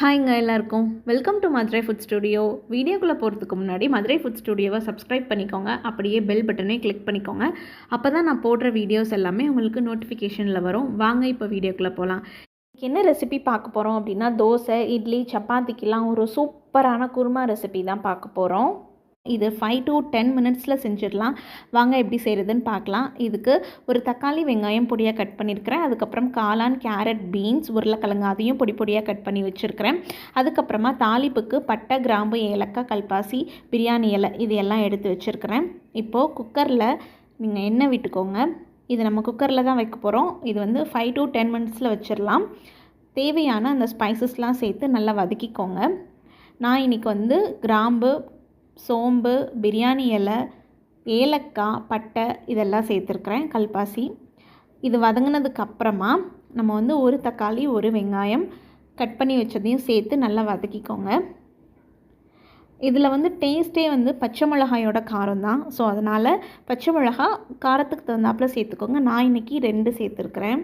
ஹாய்ங்க எல்லாருக்கும். Welcome to Madurai food studio வீடியோக்குள்ளே போகிறதுக்கு முன்னாடி மதுரை ஃபுட் ஸ்டுடியோவை சப்ஸ்கிரைப் பண்ணிக்கோங்க. அப்படியே பெல் பட்டனே கிளிக் பண்ணிக்கோங்க. அப்போ தான் நான் போடுற வீடியோஸ் எல்லாமே உங்களுக்கு நோட்டிஃபிகேஷனில் வரும். வாங்க இப்போ வீடியோக்குள்ளே போகலாம் இன்னைக்கு என்ன ரெசிபி பார்க்க போகிறோம் அப்படின்னா தோசை இட்லி சப்பாத்திக்கெலாம் ஒரு சூப்பரான குருமா ரெசிபி தான் பார்க்க போகிறோம் இது ஃபைவ் டு டென் மினிட்ஸில் செஞ்சிடலாம். வாங்க எப்படி செய்கிறதுன்னு பார்க்கலாம். இதுக்கு ஒரு தக்காளி வெங்காயம் பொடியாக கட் பண்ணியிருக்கிறேன் அதுக்கப்புறம் காளான் கேரட் பீன்ஸ் உருளைக்கிழங்கு அதையும் பொடி பொடியாக கட் பண்ணி வச்சுருக்கிறேன். அதுக்கப்புறமா தாளிப்புக்கு பட்டை கிராம்பு ஏலக்காய் கல்பாசி பிரியாணி இலை இது எல்லாம் எடுத்து வச்சுருக்கிறேன். இப்போது குக்கரில் நீங்கள் எண்ணெய் விட்டுக்கோங்க. இது நம்ம குக்கரில் தான் வைக்க போகிறோம் இது வந்து ஃபைவ் டு டென் மினிட்ஸில் வச்சிடலாம். தேவையான அந்த ஸ்பைசஸ்லாம் சேர்த்து நல்லா வதக்கிக்கோங்க. நான் இன்றைக்கி வந்து கிராம்பு சோம்பு பிரியாணி இலை ஏலக்காய் பட்டை இதெல்லாம் சேர்த்துருக்குறேன் கல்பாசி. இது வதங்கினதுக்கு அப்புறமா நம்ம வந்து ஒரு தக்காளி ஒரு வெங்காயம் கட் பண்ணி வச்சதையும் சேர்த்து நல்லா வதக்கிக்கோங்க. இதில் வந்து டேஸ்ட்டே வந்து பச்சை மிளகாயோட காரம் தான். ஸோ அதனால் பச்சை மிளகா காரத்துக்கு தகுந்தாப்புல சேர்த்துக்கோங்க. நான் இன்றைக்கி ரெண்டு சேர்த்துருக்குறேன்.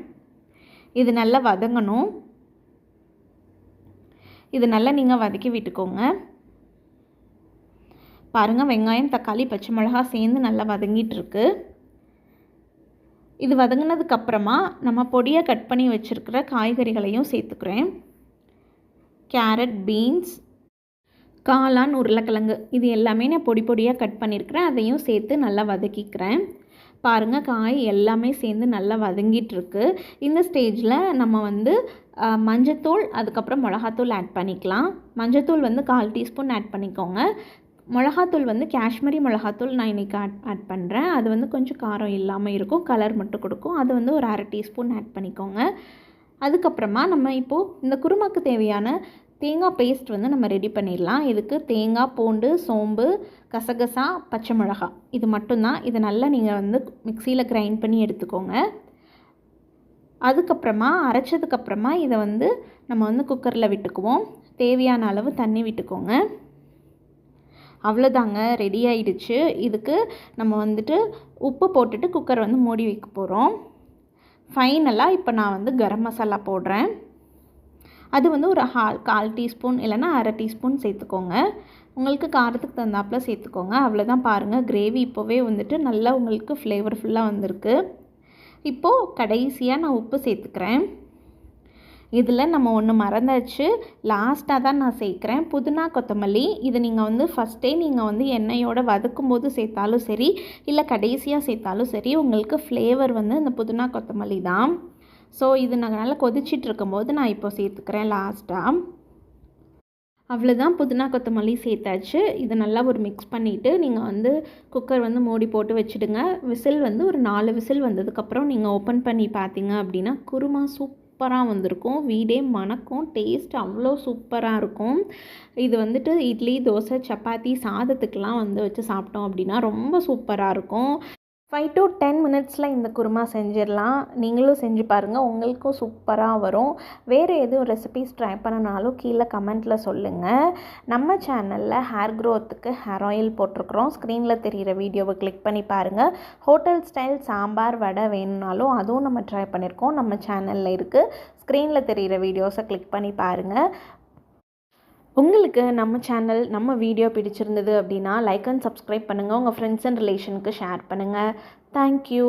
இது நல்லா வதங்கணும். இது நல்லா நீங்கள் வதக்கி விட்டுக்கோங்க. பாருங்கள் வெங்காயம் தக்காளி பச்சை மிளகா சேர்ந்து நல்லா வதங்கிட்டுருக்கு. இது வதங்கினதுக்கப்புறமா நம்ம பொடியை கட் பண்ணி வச்சுருக்கிற காய்கறிகளையும் சேர்த்துக்கிறேன். கேரட் பீன்ஸ் காளான் உருளைக்கிழங்கு இது எல்லாமே நான் பொடி பொடியாக கட் பண்ணியிருக்கிறேன் அதையும் சேர்த்து நல்லா வதக்கிக்கிறேன். பாருங்கள் காய் எல்லாமே சேர்ந்து நல்லா வதங்கிட்டுருக்கு. இந்த ஸ்டேஜில் நம்ம வந்து மஞ்சத்தூள் அதுக்கப்புறம் மிளகாத்தூள் ஆட் பண்ணிக்கலாம். மஞ்சத்தூள் வந்து கால் டீஸ்பூன் ஆட் பண்ணிக்கோங்க. மிளகாத்தூள் வந்து காஷ்மீரி மிளகாத்தூள் நான் இன்றைக்கி ஆட் ஆட் பண்ணுறேன் அது வந்து கொஞ்சம் காரம் இல்லாமல் இருக்கும். கலர் மட்டும் கொடுக்கும். அது வந்து ஒரு அரை டீஸ்பூன் ஆட் பண்ணிக்கோங்க. அதுக்கப்புறமா நம்ம இப்போது இந்த குருமாக்கு தேவையான தேங்காய் பேஸ்ட் வந்து நம்ம ரெடி பண்ணிடலாம். இதுக்கு தேங்காய் பூண்டு சோம்பு கசகசா பச்சை மிளகா இது மட்டும்தான். இதை நல்லா நீங்கள் வந்து மிக்சியில் கிரைண்ட் பண்ணி எடுத்துக்கோங்க. அதுக்கப்புறமா அரைச்சதுக்கப்புறமா இதை வந்து நம்ம வந்து குக்கரில் விட்டுக்குவோம். தேவையான அளவு தண்ணி விட்டுக்கோங்க. அவ்வளோதாங்க ரெடி ஆயிடுச்சு. இதுக்கு நம்ம வந்துட்டு உப்பு போட்டுட்டு குக்கர் வந்து மூடி வைக்க போகிறோம் ஃபைனலாக இப்போ நான் வந்து கரம் மசாலா போடுறேன். அது வந்து ஒரு ஹால் கால் டீஸ்பூன் இல்லைன்னா அரை டீஸ்பூன் சேர்த்துக்கோங்க. உங்களுக்கு காரத்துக்கு தகுந்தாப்பில் சேர்த்துக்கோங்க. அவ்வளோதான் பாருங்கள் கிரேவி இப்போவே வந்துட்டு நல்லா உங்களுக்கு ஃப்ளேவர்ஃபுல்லாக வந்திருக்கு. இப்போது கடைசியாக நான் உப்பு சேர்த்துக்கிறேன். இதில் நம்ம ஒன்று மறந்தாச்சு. லாஸ்ட்டாக தான் நான் சேர்க்குறேன். புதினா கொத்தமல்லி இது நீங்கள் வந்து ஃபஸ்ட்டே நீங்கள் வந்து எண்ணெயோடு வதக்கும் போது சேர்த்தாலும் சரி இல்லை கடைசியாக சேர்த்தாலும் சரி உங்களுக்கு ஃப்ளேவர் வந்து இந்த புதினா கொத்தமல்லி தான். ஸோ இது நாங்கள் நல்லா கொதிச்சிட்டு இருக்கும்போது நான் இப்போ சேர்த்துக்கிறேன் லாஸ்ட்டாக அவ்வளோதான் புதினா கொத்தமல்லி சேர்த்தாச்சு. இதை நல்லா ஒரு மிக்ஸ் பண்ணிவிட்டு நீங்கள் வந்து குக்கர் வந்து மூடி போட்டு வச்சுடுங்க. விசில் வந்து ஒரு நாலு விசில் வந்ததுக்கப்புறம் நீங்கள் ஓப்பன் பண்ணி பார்த்தீங்க அப்படின்னா குருமா சூப் சூப்பராக வந்திருக்கும். வீடே மணக்கும். டேஸ்ட் அவ்வளோ சூப்பராக இருக்கும். இது வந்துட்டு இட்லி தோசை சப்பாத்தி சாதத்துக்கெலாம் வந்து வச்சு சாப்பிட்டோம் அப்படின்னா ரொம்ப சூப்பராக இருக்கும். ஃபைவ் டு டென் மினிட்ஸில் இந்த குருமா செஞ்சிடலாம். நீங்களும் செஞ்சு பாருங்கள் உங்களுக்கும் சூப்பராக வரும். வேறு எதுவும் ரெசிபீஸ் ட்ரை பண்ணனாலும் கீழே கமெண்ட்டில் சொல்லுங்கள் நம்ம சேனலில் ஹேர் க்ரோத்துக்கு ஹேர் ஆயில் போட்டிருக்கிறோம். ஸ்க்ரீனில் தெரிகிற வீடியோவை கிளிக் பண்ணி பாருங்கள் ஹோட்டல் ஸ்டைல் சாம்பார் வடை வேணும்னாலும் அதுவும் நம்ம ட்ரை பண்ணியிருக்கோம் நம்ம சேனலில் இருக்குது ஸ்க்ரீனில் தெரிகிற வீடியோஸை கிளிக் பண்ணி பாருங்கள் உங்களுக்கு நம்ம சேனல் நம்ம வீடியோ பிடிச்சிருந்தது அப்படின்னா லைக் அண்ட் சப்ஸ்கிரைப் பண்ணுங்கள் உங்கள் ஃப்ரெண்ட்ஸ் அண்ட் ரிலேஷனுக்கு ஷேர் பண்ணுங்கள் தேங்க்யூ